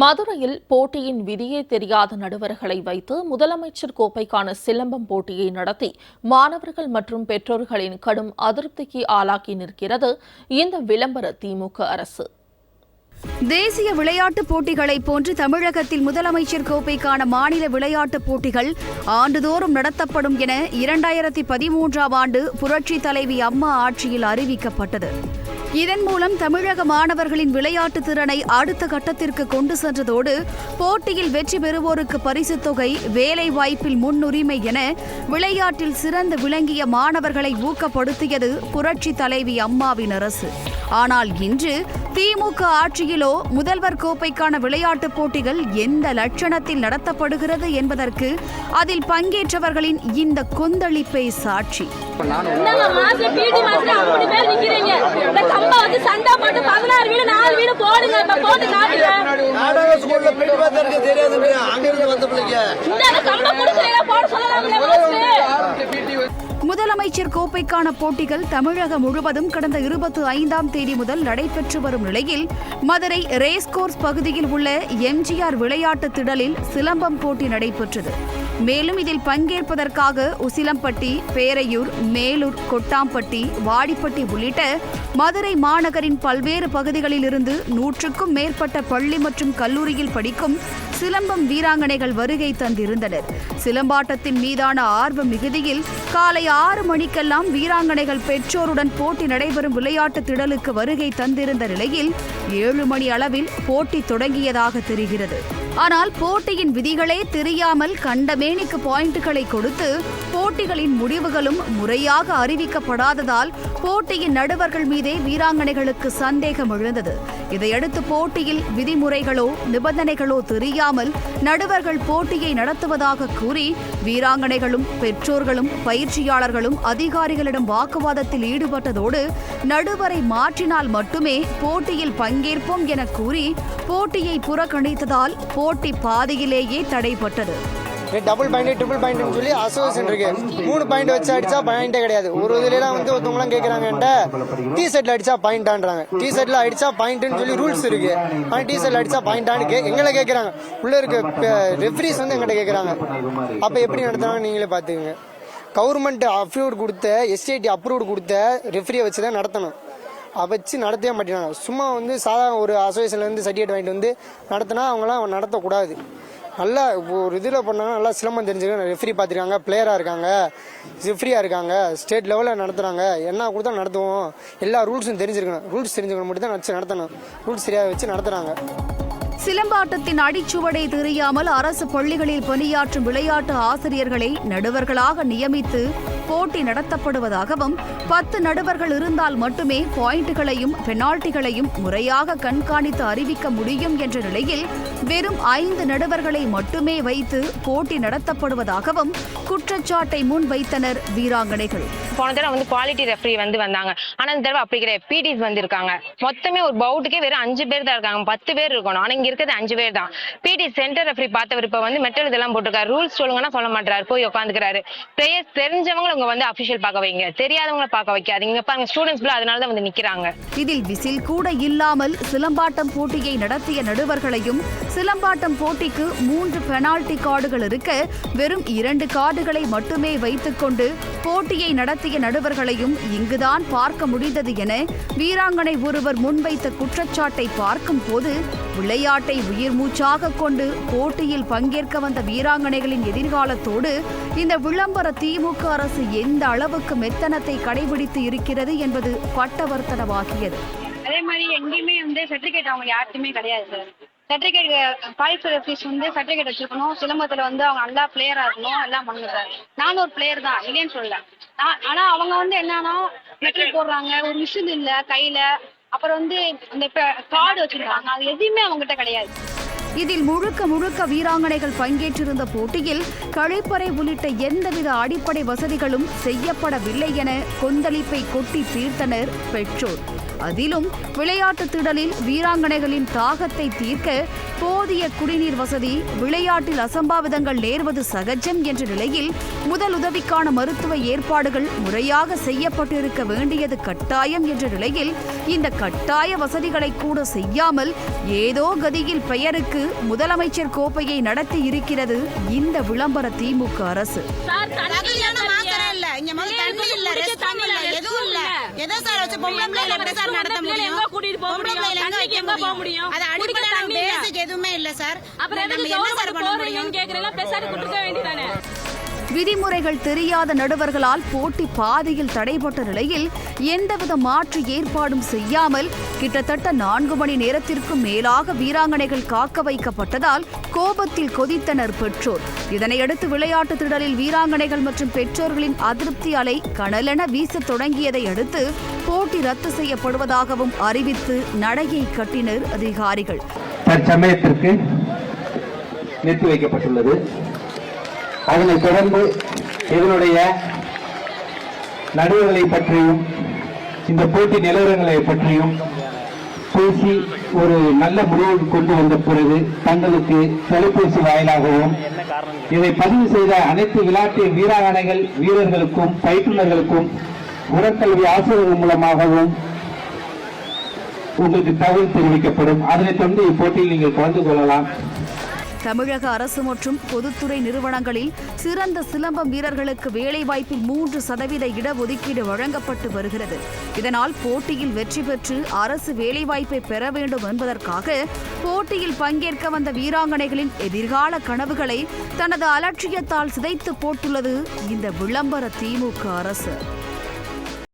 மதுரையில் போட்டியின் விதியே தெரியாத நடுவர்களை வைத்து முதலமைச்சர் கோப்பைக்கான சிலம்பம் போட்டியை நடத்தி மாணவர்கள் மற்றும் பெற்றோர்களின் கடும் அதிருப்திக்கு ஆளாக்கி நிற்கிறது இந்த விளம்பர திமுக அரசு. தேசிய விளையாட்டுப் போட்டிகளைப் போன்று தமிழகத்தில் முதலமைச்சர் கோப்பைக்கான மாநில விளையாட்டுப் போட்டிகள் ஆண்டுதோறும் நடத்தப்படும் என இரண்டாயிரத்தி பதிமூன்றாம் ஆண்டு புரட்சி தலைவி அம்மா ஆட்சியில் அறிவிக்கப்பட்டது. இதன் மூலம் தமிழக மாணவர்களின் விளையாட்டு திறனை அடுத்த கட்டத்திற்கு கொண்டு சென்றதோடு போட்டியில் வெற்றி பெறுவோருக்கு பரிசுத் தொகை வேலை வாய்ப்பில் முன்னுரிமை என விளையாட்டில் சிறந்து விளங்கிய மாணவர்களை ஊக்கப்படுத்தியது புரட்சி தலைவி அம்மாவின் அரசு. ஆனால் இன்று திமுக ஆட்சியிலோ முதல்வர் கோப்பைக்கான விளையாட்டுப் போட்டிகள் எந்த லட்சணத்தில் நடத்தப்படுகிறது என்பதற்கு அதில் பங்கேற்றவர்களின் இந்த கொந்தளிப்பே சாட்சி. கம்பா வந்து சண்டை போட்டு பதினாறு வீடு நாலு வீடு போடுங்க இப்ப போட்டு காட்டுங்க. நாடக ஸ்கூல்ல பிடி பார்த்தா இருக்க தெரியாதுங்க. அங்க இருந்து வந்த பிள்ளைங்க. இந்த கம்ப கொடுக்குறீங்க அமைச்சர் கோப்பைக்கான போட்டிகள் தமிழகம் முழுவதும் கடந்த இருபத்தி ஐந்தாம் தேதி முதல் நடைபெற்று வரும் நிலையில் மதுரை ரேஸ்கோர்ஸ் பகுதியில் உள்ள எம்ஜிஆர் விளையாட்டு திடலில் சிலம்பம் போட்டி நடைபெற்றது. மேலும் இதில் பங்கேற்பதற்காக உசிலம்பட்டி பேரையூர் மேலூர் கொட்டாம்பட்டி வாடிப்பட்டி உள்ளிட்ட மதுரை மாநகரின் பல்வேறு பகுதிகளில் இருந்து நூற்றுக்கும் மேற்பட்ட பள்ளி மற்றும் கல்லூரியில் படிக்கும் சிலம்பம் வீராங்கனைகள் வருகை தந்திருந்தனர். சிலம்பாட்டத்தின் மீதான ஆர்வ மிகுதியில் காலை ஆறு மணிக்கெல்லாம் வீராங்கனைகள் பெற்றோருடன் போட்டி நடைபெறும் விளையாட்டு திடலுக்கு வருகை தந்திருந்த நிலையில் ஏழு மணி அளவில் போட்டி தொடங்கியதாக தெரிகிறது. ஆனால் போட்டியின் விதிகளே தெரியாமல் கண்டமேனிக்கு பாயிண்டுகளை கொடுத்து போட்டிகளின் முடிவுகளும் முறையாக அறிவிக்கப்படாததால் போட்டியின் நடுவர்கள் மீதே வீராங்கனைகளுக்கு சந்தேகம் எழுந்தது. இதையடுத்து போட்டியில் விதிமுறைகளோ நிபந்தனைகளோ தெரியாமல் நடுவர்கள் போட்டியை நடத்துவதாக கூறி வீராங்கனைகளும் பெற்றோர்களும் பயிற்சியாளர்களும் அதிகாரிகளிடம் வாக்குவாதத்தில் ஈடுபட்டதோடு நடுவரை மாற்றினால் மட்டுமே போட்டியில் பங்கேற்போம் என கூறி போட்டியை புறக்கணித்ததால் போட்டி பாதியிலேயே தடைபட்டது. டபுள் பாயிண்ட் ட்ரிபிள் பாயிண்ட்னு சொல்லி அசோசியேஷன் இருக்கு. மூணு பாயிண்ட் வச்சு அடிச்சா பாயிண்டே கிடையாது. ஒரு இதுலாம் வந்து ஒருத்தவங்களாம் கேட்குறாங்க என்கிட்ட டி ஷர்ட்ல அடிச்சா பாயிண்டான்றாங்க டி ஷர்ட்ல அடிச்சா பாயிண்ட்னு சொல்லி ரூல்ஸ் இருக்கு. ஆனால் டி ஷர்ட்ல அடிச்சா பாயிண்டான்னு கே எங்களை கேட்குறாங்க உள்ள இருக்க ரெஃப்ரிஸ் வந்து எங்கிட்ட கேட்குறாங்க அப்போ எப்படி நடத்துறாங்க நீங்களே பார்த்துக்குங்க கவர்மெண்ட் அப்ரூவ்டு கொடுத்த எஸ்ஐடி அப்ரூவ்டு கொடுத்த ரெஃப்ரியை வச்சு தான் நடத்தணும். அதை வச்சு நடத்தவே மாட்டேங்கிறாங்க. சும்மா வந்து சாதாரண ஒரு அசோசியேஷன்லேருந்து சர்டிஃபிகேட் வாங்கிட்டு வந்து நடத்தினா அவங்களாம் நடத்தக்கூடாது. நல்லா ஒரு இதில் பண்ணாங்க நல்லா சிலம்பம் தெரிஞ்சுருக்காங்க ரெஃப்ரி பார்த்துருக்காங்க பிளேயராக இருக்காங்க ரெஃப்ரியாக இருக்காங்க ஸ்டேட் லெவலில் நடத்துகிறாங்க என்ன கொடுத்தா நடத்துவோம் எல்லா ரூல்ஸும் தெரிஞ்சிருக்கணும். ரூல்ஸ் தெரிஞ்சுக்கணும் மட்டும் தான் வச்சு நடத்தணும். ரூல்ஸ் சரியாக வச்சு நடத்துகிறாங்க சிலம்பாட்டத்தின் அடிச்சுவடை தெரியாமல் அரசு பள்ளிகளில் பணியாற்றும் விளையாட்டு ஆசிரியர்களை நடுவர்களாக நியமித்து போட்டி நடத்தப்படுவதாகவும் பத்து நடுவர்கள் இருந்தால் மட்டுமே பாயிண்டுகளையும் பெனால்டிகளையும் முறையாக கண்காணித்து அறிவிக்க முடியும் என்ற நிலையில் வெறும் ஐந்து நடுவர்களை மட்டுமே வைத்து போட்டி நடத்தப்படுவதாகவும் குற்றச்சாட்டை முன்வைத்தனர் வீராங்கனைகள். போன தடவை வந்து குவாலிட்டி ரெஃப்ரி வந்து வந்தாங்க. ஆனா இந்த தடவை அப்படி கிடையாது. பிடிஸ் வந்திருக்காங்க. மொத்தமே ஒரு பவுட்டுக்கே வெறும் அஞ்சு பேர் தான் இருக்காங்க. பத்து பேர் இருக்கணும். ஆனா இங்க இருக்கிறது அஞ்சு பேர் தான். பிடி சென்டர் ரெஃப்ரி பார்த்தவர் இப்ப வந்து மெட்டல் இதெல்லாம் போட்டிருக்காரு. ரூல்ஸ் சொல்லுங்கன்னா சொல்ல மாட்டாரு போய் உட்காந்துக்கிறாரு பிளேயர்ஸ் தெரிஞ்சவங்க வந்து அபிஷியல் பார்க்க வைங்க. தெரியாதவங்களை பார்க்க வைக்காதீங்க. பாருங்க ஸ்டூடெண்ட்ஸ் அதனால தான் வந்து நிக்கிறாங்க. இதில் விசில் கூட இல்லாமல் சிலம்பாட்டம் போட்டியை நடத்திய நடுவர்களையும் சிலம்பாட்டம் போட்டிக்கு மூன்று பெனால்டி கார்டுகள் இருக்க வெறும் இரண்டு கார்டுகளை மட்டுமே வைத்துக்கொண்டு போட்டியை நடத்திய நடுவர்களையும் இங்குதான் பார்க்க முடிந்தது என வீராங்கனை ஒருவர் முன்வைத்த குற்றச்சாட்டை பார்க்கும் போது விளையாட்டை உயிர் மூச்சாக கொண்டு போட்டியில் பங்கேற்க வந்த வீராங்கனைகளின் எதிர்காலத்தோடு இந்த விளம்பர திமுக அரசு எந்த அளவுக்கு மெத்தனத்தை கடைபிடித்து இருக்கிறது என்பது பட்டவர்த்தனமாகியது. அதே மாதிரி எங்கேயுமே வந்து சர்டிஃபிகேட் அவங்க யார்ட்டுமே கிடையாது சார். சர்டிஃபிகேட் குவாலிஃபைட் ஃபீஸ் வந்து சர்டிஃபிகேட் வச்சிருக்கணும். சிலம்பத்தில் வந்து அவங்க நல்லா பிளேயராக இருக்கணும். எல்லாம் பண்ணுங்க சார். நானும் ஒரு பிளேயர் தான். இல்லைன்னு சொல்லல. ஆனால் அவங்க வந்து என்னன்னா மெட்டல் போடுறாங்க. ஒரு மிஷின் இல்லை கையில அப்புறம் வந்து இந்த கார்டு வச்சிருக்காங்க. அது எதுவுமே அவங்ககிட்ட கிடையாது. இதில் முழுக்க முழுக்க வீராங்கனைகள் பங்கேற்றிருந்த போட்டியில் கழிப்பறை உள்ளிட்ட எந்தவித அடிப்படை வசதிகளும் செய்யப்படவில்லை என கொந்தளிப்பை கொட்டி தீர்த்தனர் பெற்றோர். அதிலும் விளையாட்டு திடலில் வீராங்கனைகளின் தாகத்தை தீர்க்க போதிய குடிநீர் வசதி விளையாட்டில் அசம்பாவிதங்கள் நேர்வது சகஜம் என்ற நிலையில் முதல் உதவிக்கான மருத்துவ ஏற்பாடுகள் முறையாக செய்யப்பட்டிருக்க வேண்டியது கட்டாயம் என்ற நிலையில் இந்த கட்டாய வசதிகளை கூட செய்யாமல் ஏதோ கதியில் பெயருக்கு முதலமைச்சர் கோப்பையை நடத்தி இருக்கிறது இந்த விளம்பர திமுக அரசு. எதோ சார் வச்சு பொம்பளை பிள்ளைல எப்படி சார் நடத்த முடியும் கூட்டிட்டு போக முடியும்? எங்க போக முடியும்? அது அடிப்படையான. பேசிக் எதுவுமே இல்ல சார் அப்புறம் என்ன சார் பண்ண முடியும் கேக்குறீங்களா வேண்டியதானே விதிமுறைகள் தெரியாத நடுவர்களால் போட்டி பாதையில் தடைபட்ட நிலையில் எந்தவித மாற்று ஏற்பாடும் செய்யாமல் கிட்டத்தட்ட நான்கு மணி நேரத்திற்கும் மேலாக வீராங்கனைகள் காக்க வைக்கப்பட்டதால் கோபத்தில் கொதித்தனர் பெற்றோர். இதனையடுத்து விளையாட்டு திடலில் வீராங்கனைகள் மற்றும் பெற்றோர்களின் அதிருப்தி அலை கனலென வீசத் தொடங்கியதை அடுத்து போட்டி ரத்து செய்யப்படுவதாகவும் அறிவித்து நடையை கட்டினர் அதிகாரிகள். தற்சமயத்திற்கு நிறுத்தி வைக்கப்பட்டுள்ளது. அதனைத் தொடர்ந்து இதனுடைய நடுவர்களை பற்றியும் இந்த போட்டி நிலவரங்களை பற்றியும் பேசி ஒரு நல்ல முடிவுக்கு கொண்டு வந்த பிறகு தங்களுக்கு தொலைபேசி வாயிலாகவும் இதை பதிவு செய்த அனைத்து விளையாட்டு வீராங்கனைகள் வீரர்களுக்கும் பயிற்றுநர்களுக்கும் உடற்கல்வி ஆசிரியர்கள் மூலமாகவும் உங்களுக்கு தகவல் தெரிவிக்கப்படும். அதனைத் தொடர்ந்து இப்போட்டியில் நீங்கள் கலந்து கொள்ளலாம். தமிழக அரசு மற்றும் பொதுத்துறை நிறுவனங்களில் சிறந்த சிலம்பம் வீரர்களுக்கு வேலைவாய்ப்பில் மூன்று சதவீத இடஒதுக்கீடு வழங்கப்பட்டு வருகிறது. இதனால் போட்டியில் வெற்றி பெற்று அரசு வேலைவாய்ப்பை பெற வேண்டும் என்பதற்காக போட்டியில் பங்கேற்க வந்த வீராங்கனைகளின் எதிர்கால கனவுகளை தனது அலட்சியத்தால் சிதைத்து போட்டுள்ளது இந்த விளம்பர திமுக அரசு.